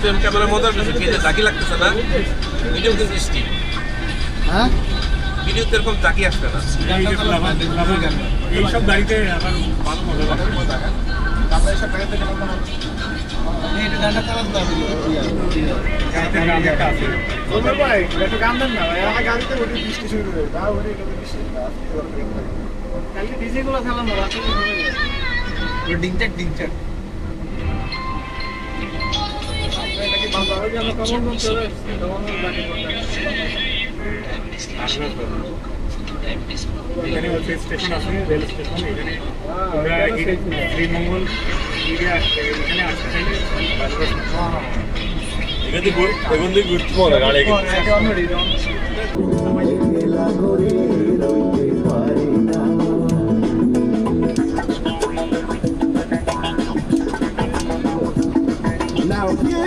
Frame ক্যামেরার মজার যে জাকি লাগতেছে না ভিডিও কিন্তু স্টিল। হ্যাঁ? ভিডিওতে এরকম জাকি আসবে না। এইসব গাড়িতে আবার ভালো মজা লাগে। ভাই একটু গান দেন না ভাই। আমার গাড়িতে ওটি বৃষ্টি শুরু করে বা ওটি বৃষ্টি। কালকে ডিজে গুলো খেলাম ডিংচাক ডিংচাক। এখানে হচ্ছে স্টেশন আছে রেল স্টেশন এখানে আমরা এই শ্রীমঙ্গল এরিয়া আসতে এখানে আসতে চাইলে এখানে এখান থেকে ঘুরতে পারে গাড়ি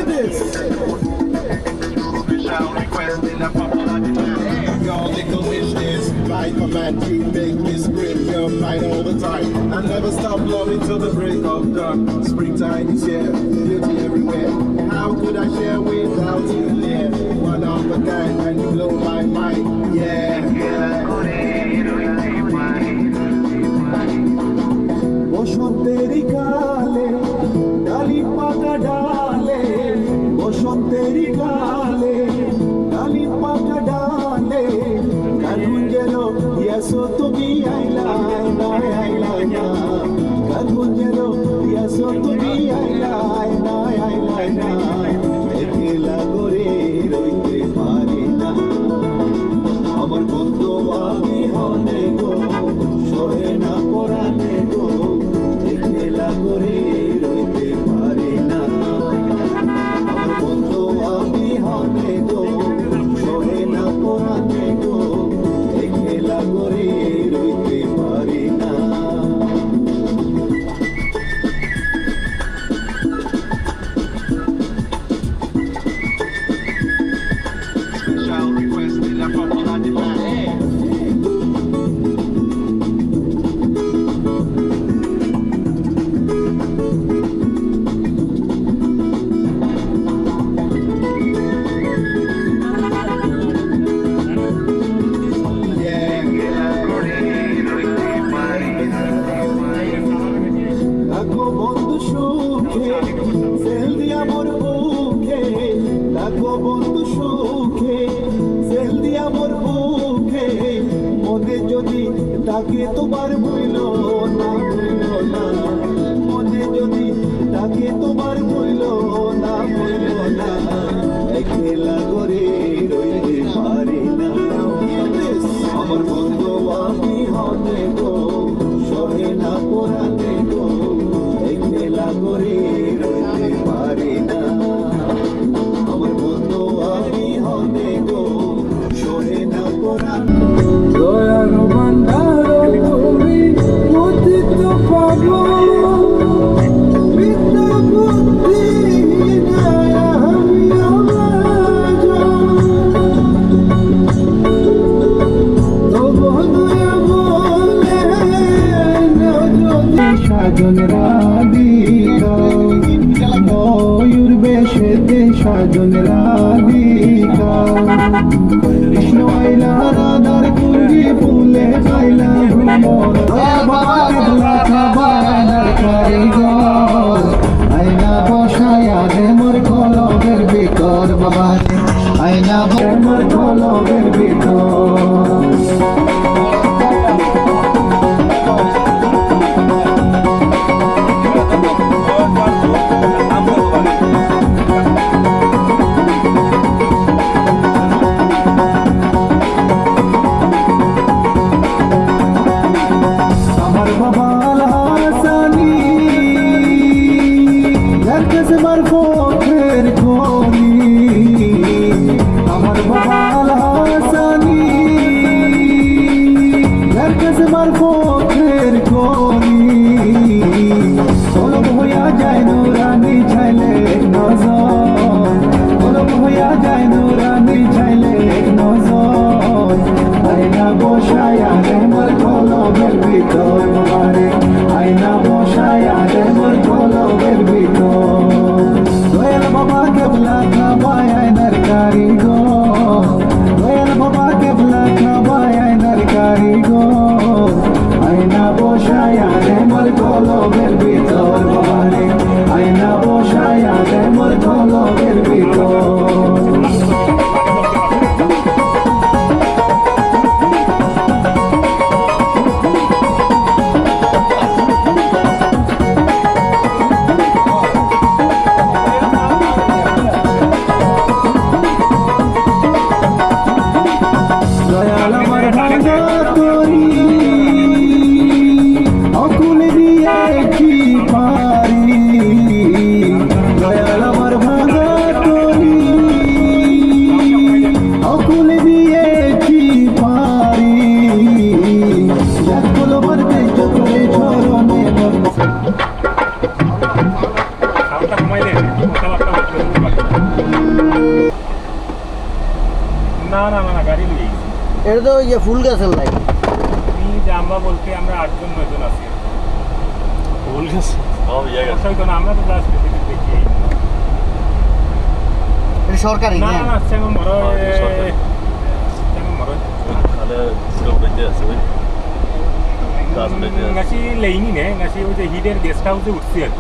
Hear this. Y'all little wishes, like a man to make me scream your mind all the time. I never stop loving till the break of dawn. Springtime is here, beauty everywhere. How could I share without you there? One of a kind and you blow my বসন্তেরই কালে ডালি পাতা ডালে কাগুঞ্জের ইয়াসো তুমি আইলা না আইলা না কাগুঞ্জের ইয়াসো তুমি আইলা না আইলা না একলা করে রইতে যদি তাকে তোমার বইল না বইল না। মনে যদি তাকে তোমার বইল না বইল না। খেলা করে রইতে সাজন রাধিকা ময়ূর বেশেতে সাজন রাধিকা কৃষ্ণ আইলা রাধার কুঞ্জি ফুলে পাইলা আইনা বসায়া দে মোর কলমের ভিতর বাবা আইনা মোর কলমের ভিতর যার কাছে মার খনি আমার বাবা লাসানি যার কাছে মার পথের খনি কলম হইয়া যায় নুরানি ছাইলে নজর। কলম হইয়া যায় নুরানি ছাইলে নজর। আইনা বসায়া রে মোর কলমের ভিতর। এটা তো ইয়ে ফুল গাছের লাইন। আমি যে আমরা বলতে আমরা আটজন নয়জন আছি। ভুল গেছে? সব ইয়ে গেছে। অবশ্যই তো না আমরা তো জাস্ট দেখি। এটা সরকারি না না না চেঙ্গন মরো হ্যাঁ। চেঙ্গন মরো তাহলে পুরো উঠে আছে ওই গাছ উঠে আছে। ngashi লেইনি নে ngashi ওই যে হিডের গেস্ট হাউসে উঠছি আর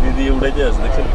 দিদি উঠে আছে দেখছেন?